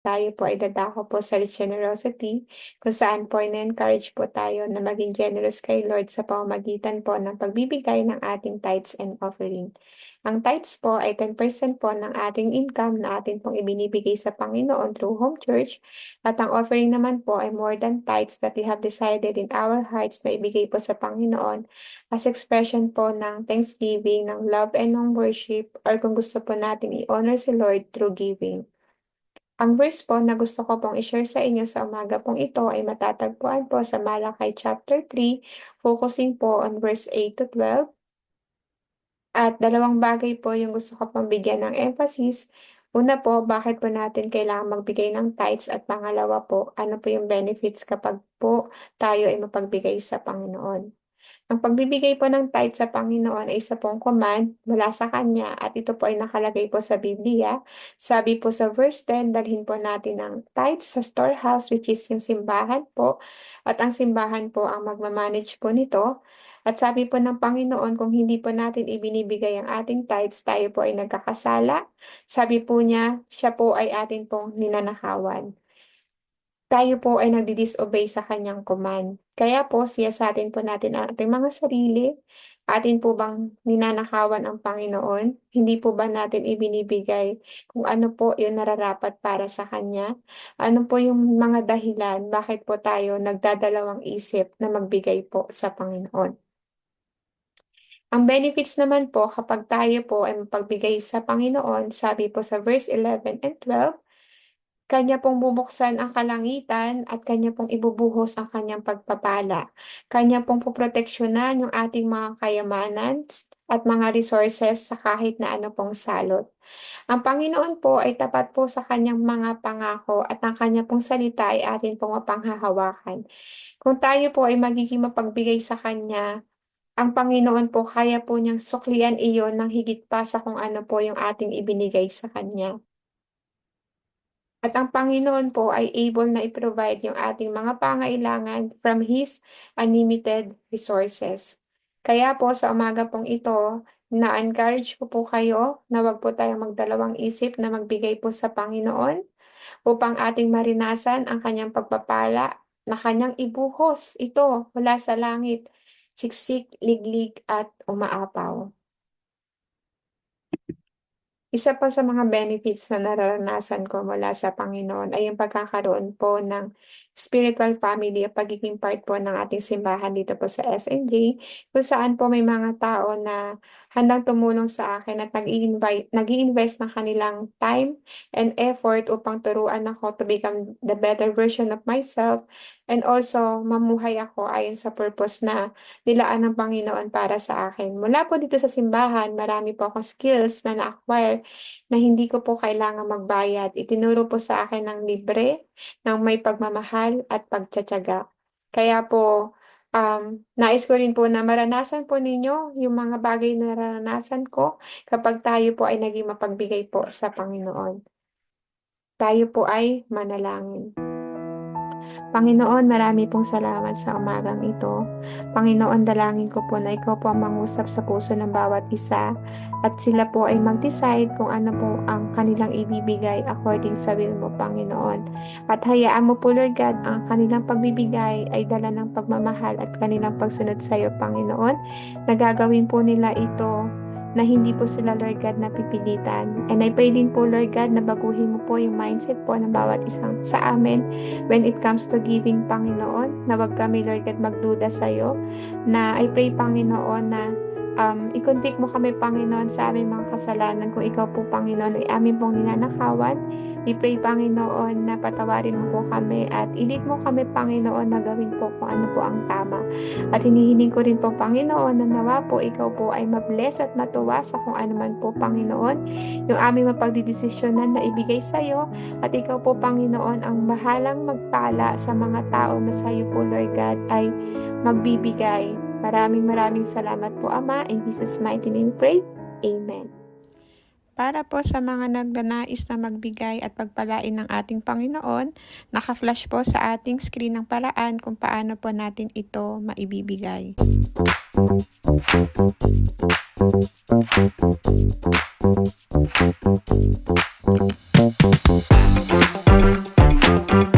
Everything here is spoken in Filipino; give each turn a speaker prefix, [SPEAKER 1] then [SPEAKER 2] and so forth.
[SPEAKER 1] tayo po ay dadako po sa generosity, kung saan po ay na-encourage po tayo na maging generous kay Lord sa pamamagitan po ng pagbibigay ng ating tithes and offering. Ang tithes po ay 10% po ng ating income na atin pong ibinibigay sa Panginoon through home church at ang offering naman po ay more than tithes that we have decided in our hearts na ibigay po sa Panginoon as expression po ng thanksgiving, ng love and ng worship or kung gusto po nating i-honor si Lord through giving. Ang verse po na gusto ko pong i-share sa inyo sa umaga pong ito ay matatagpuan po sa Malakay chapter 3, focusing po on verse 8 to 12. At dalawang bagay po yung gusto ko pong bigyan ng emphasis. Una po, bakit po natin kailangan magbigay ng tithes at pangalawa po, ano po yung benefits kapag po tayo ay mapagbigay sa Panginoon. Ang pagbibigay po ng tithe sa Panginoon ay isa pong command mula sa Kanya at ito po ay nakalagay po sa Biblia. Sabi po sa verse 10, dalhin po natin ang tithe sa storehouse which is yung simbahan po at ang simbahan po ang magmamanage po nito. At sabi po ng Panginoon, kung hindi po natin ibinibigay ang ating tithes, tayo po ay nagkakasala. Sabi po niya, siya po ay atin pong ninanakawan tayo po ay nagdi-disobey sa kanyang command. Kaya po, siyasatin po natin ang ating mga sarili. Atin po bang ninanakawan ang Panginoon? Hindi po ba natin ibinibigay kung ano po yung nararapat para sa Kanya? Ano po yung mga dahilan bakit po tayo nagdadalawang isip na magbigay po sa Panginoon? Ang benefits naman po kapag tayo po ay mapagbigay sa Panginoon, sabi po sa verse 11 and 12, kanya pong bubuksan ang kalangitan at kanya pong ibubuhos ang kanyang pagpapala. Kanya pong poproteksyonan yung ating mga kayamanan at mga resources sa kahit na ano pong salot. Ang Panginoon po ay tapat po sa kanyang mga pangako at ang kanya pong salita ay atin pong mapanghahawakan. Kung tayo po ay magiging mapagbigay sa kanya, ang Panginoon po kaya po niyang suklian iyon ng higit pa sa kung ano po yung ating ibinigay sa kanya. At ang Panginoon po ay able na i-provide yung ating mga pangailangan from His unlimited resources. Kaya po sa umaga pong ito, na-encourage ko po kayo na wag po tayong magdalawang isip na magbigay po sa Panginoon upang ating marinasan ang kanyang pagpapala na kanyang ibuhos ito mula sa langit, siksik, liglig at umaapaw. Isa pa sa mga benefits na nararanasan ko mula sa Panginoon ay yung pagkakaroon po ng spiritual family o pagiging part po ng ating simbahan dito po sa SNJ kung saan po may mga tao na handang tumulong sa akin at nag-i-invest ng kanilang time and effort upang turuan ako to become the better version of myself and also mamuhay ako ayon sa purpose na nilaan ng Panginoon para sa akin. Mula po dito sa simbahan, marami po akong skills na na-acquire na hindi ko po kailangan magbayad. Itinuro po sa akin ng libre, ng may pagmamahal at pagtsatsaga. Kaya po, Um, nais ko rin po na maranasan po ninyo yung mga bagay na naranasan ko kapag tayo po ay naging mapagbigay po sa Panginoon. Tayo po ay manalangin. Panginoon, marami pong salamat sa umagang ito. Panginoon, dalangin ko po na ikaw po ang mangusap sa puso ng bawat isa at sila po ay mag-decide kung ano po ang kanilang ibibigay according sa will mo, Panginoon. At hayaan mo po, Lord God, ang kanilang pagbibigay ay dala ng pagmamahal at kanilang pagsunod sa iyo, Panginoon. Nagagawin po nila ito na hindi po sila, Lord God, napipilitan. And I pray din po, Lord God, na baguhin mo po yung mindset po ng bawat isang sa amin when it comes to giving, Panginoon, na wag kami, Lord God, magduda sa iyo. Na I pray, Panginoon, na um, i-convict mo kami, Panginoon, sa aming mga kasalanan. Kung ikaw po, Panginoon, ay amin pong ninanakawan, We pray, Panginoon, na patawarin mo po kami at ilit mo kami, Panginoon, na gawin po kung ano po ang tama. At hinihiling ko rin po, Panginoon, na nawa po ikaw po ay mabless at matuwa sa kung ano man po, Panginoon, yung aming mapagdidesisyonan na ibigay sa iyo. At ikaw po, Panginoon, ang bahalang magpala sa mga tao na sa iyo po, Lord God, ay magbibigay. Maraming maraming salamat po, Ama. In Jesus' mighty name pray. Amen. Para po sa mga nagnanais na magbigay at pagpalain ng ating Panginoon, naka-flash po sa ating screen ng paraan kung paano po natin ito maibibigay. Thank you.